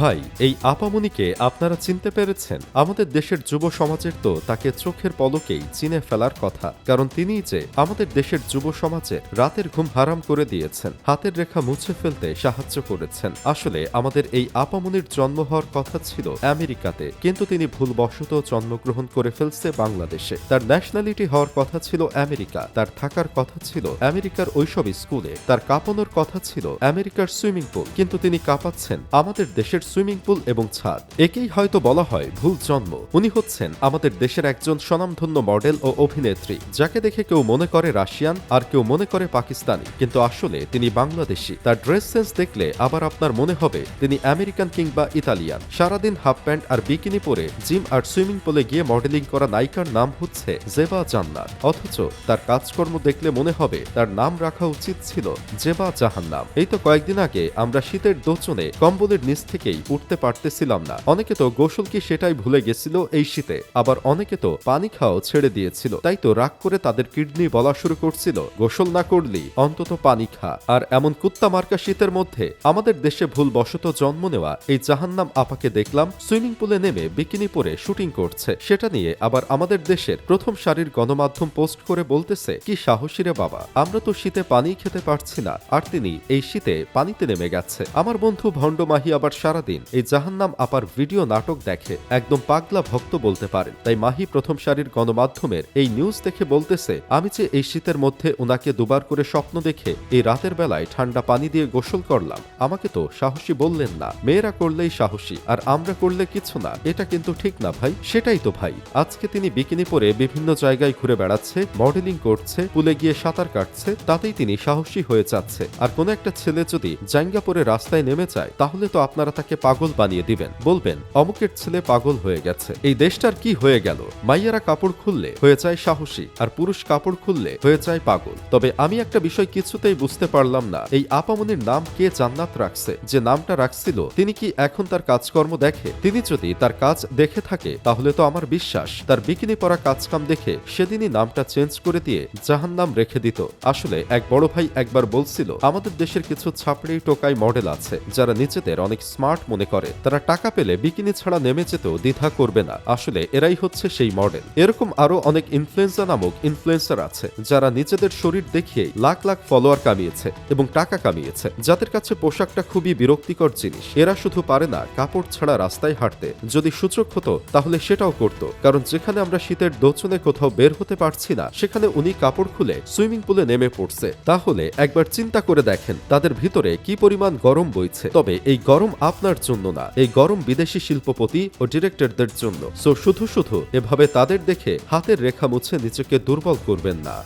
ভাই, এই আপামনিকে আপনারা চিনতে পেরেছেন? আমাদের দেশের যুব সমাজের তো তাকে চোখের পলকেই চিনে ফেলার কথা। কারণ তিনিই যে আমাদের দেশের যুব সমাজের রাতের ঘুম হারাম করে দিয়েছেন, হাতের রেখা মুছে ফেলতে সাহায্য করেছেন। আসলে আমাদের এই আপামনির জন্ম হওয়ার কথা ছিল আমেরিকাতে, কিন্তু তিনি ভুলবশত জন্মগ্রহণ করে ফেলছে বাংলাদেশে। তার ন্যাশনালিটি হওয়ার কথা ছিল আমেরিকা, তার থাকার কথা ছিল আমেরিকার ওইসব স্কুলে, তার কাঁপানোর কথা ছিল আমেরিকার সুইমিং পুল। কিন্তু তিনি কাঁপাচ্ছেন আমাদের দেশের সুইমিং পুল এবং ছাদ। একেই হয়তো বলা হয় ভুল জন্ম। উনি হচ্ছেন আমাদের দেশের একজন স্বনামধন্য মডেল ও অভিনেত্রী, যাকে দেখে কেউ মনে করে রাশিয়ান আর কেউ মনে করে পাকিস্তানি। কিন্তু আসলে তিনি বাংলাদেশি। তার ড্রেস সেন্স দেখলে আবার আপনার মনে হবে তিনি আমেরিকান কিংবা ইতালিয়ান। সারাদিন হাফ প্যান্ট আর বিকিনি পরে জিম আর সুইমিং পুলে গিয়ে মডেলিং করা নায়িকার নাম হচ্ছে জেবা জান্নাত। অথচ তার কাজকর্ম দেখলে মনে হবে তার নাম রাখা উচিত ছিল জেবা জাহান্নাম। এই তো কয়েকদিন আগে আমরা শীতের দোচনে কম্বলের নিচ থেকেই উঠতে পারতেছিলাম না। অনেকে তো গোসল কি সেটাই ভুলে গেছিল এই শীতে, আবার অনেকে তো পানি খাওয়াও ছেড়ে দিয়েছিল। তাই তো রাগ করে তাদের কিডনি বলা শুরু করছিল, গোসল না করলি অন্তত পানি খা। আর এমন কুত্তা মার্কা শীতের মধ্যে আমাদের দেশে ভুল বশত জন্ম নেওয়া এই জাহান্নাম আপাকে দেখলাম, সুইমিং পুলে নেমে বিকিনি পরে শুটিং করছে। সেটা নিয়ে আবার আমাদের দেশের প্রথম সারির গণমাধ্যম পোস্ট করে বলতেছে, কি সাহসী রে বাবা, আমরা তো শীতে পানি খেতে পারছি না। আর তিনি এই শীতে পানিতে নেমে গেছে। আমার বন্ধু ভণ্ড মাহি আবার সারাদিন এই জাহান্নাম আপার ভিডিও নাটক দেখে একদম পাগলা ভক্ত বলতে পারেন। তাই মাহি প্রথম সারির গণমাধ্যমের এই নিউজ দেখে বলতেছে, আমি যে এই শীতের মধ্যে ওনাকে দুবার করে স্বপ্ন দেখে এই রাতের বেলায় ঠান্ডা পানি দিয়ে গোসল করলাম, আমাকে তো সাহসী বললেন না। মেয়েরা করলেই সাহসী, আর আমরা করলে কিছু না। এটা কিন্তু ঠিক না ভাই, সেটাই তো ভাই। আজকে তিনি বিকিনি পরে বিভিন্ন জায়গায় ঘুরে বেড়াচ্ছে মডেলিং করছে, পুলে গিয়ে সাঁতার কাটছে, তাতেই তিনি সাহসী হয়ে যাচ্ছে। আর কোন একটা ছেলে যদি জাঙ্গা পরে রাস্তায় নেমে যায়, তাহলে তো আপনারা তাকে পাগল বানিয়ে দিবেন। বলবেন, অমুকের ছেলে পাগল হয়ে গেছে। এই দেশটার কি হয়ে গেল? মাইয়ারা কাপড় খুললে হয়ে যায় সাহসী, আর পুরুষ কাপড় খুললে হয়ে যায় পাগল। তবে আমি একটা বিষয় কিছুতেই বুঝতে পারলাম না। এই আপামনির নাম কে জান্নাত রাখছে? যে নামটা রাখছিল, তিনি কি এখন তার কাজকর্ম দেখে? তিনি যদি তার কাজ দেখে থাকে, তাহলে তো আমার বিশ্বাস, তার বিকিনি পরা কাজকাম দেখে সেদিনই নামটা চেঞ্জ করে দিয়ে জাহান নাম রেখে দিত। আসলে এক বড় ভাই একবার বলছিল, আমাদের দেশের কিছু ছাপড়ি টোকাই মডেল আছে, যারা নিজেদের অনেক স্মার্ট মনে করে। তারা টাকা পেলে বিকিনি ছাড়া নেমে যেতেও দ্বিধা করবে না। আসলে এরাই হচ্ছে সেই মডেল। এরকম আরও অনেক ইনফ্লুয়েন্সার নামক ইনফ্লুয়েন্সার আছে, যারা নিজেদের শরীর দেখিয়ে লাখ লাখ ফলোয়ার কামিয়েছে এবং টাকা কামিয়েছে। যাদের কাছে পোশাকটা খুবই বিরক্তিকর জিনিস। এরা শুধু পারে না, কাপড় ছাড়া রাস্তায় হাঁটতে। যদি সূচক হতো, তাহলে সেটাও করত। কারণ যেখানে আমরা শীতের দোচনে কোথাও বের হতে পারছি না, সেখানে উনি কাপড় খুলে সুইমিং পুলে নেমে পড়ছে। তাহলে একবার চিন্তা করে দেখেন, তাদের ভিতরে কি পরিমাণ গরম বইছে। তবে এই গরম আপনার জন্য না। এই গরম বিদেশি শিল্পপতি ও ডিরেক্টরদের জন্য। সো শুধু শুধু এভাবে তাদের দেখে হাতের রেখা মুছে নিজেকে দুর্বল করবেন না।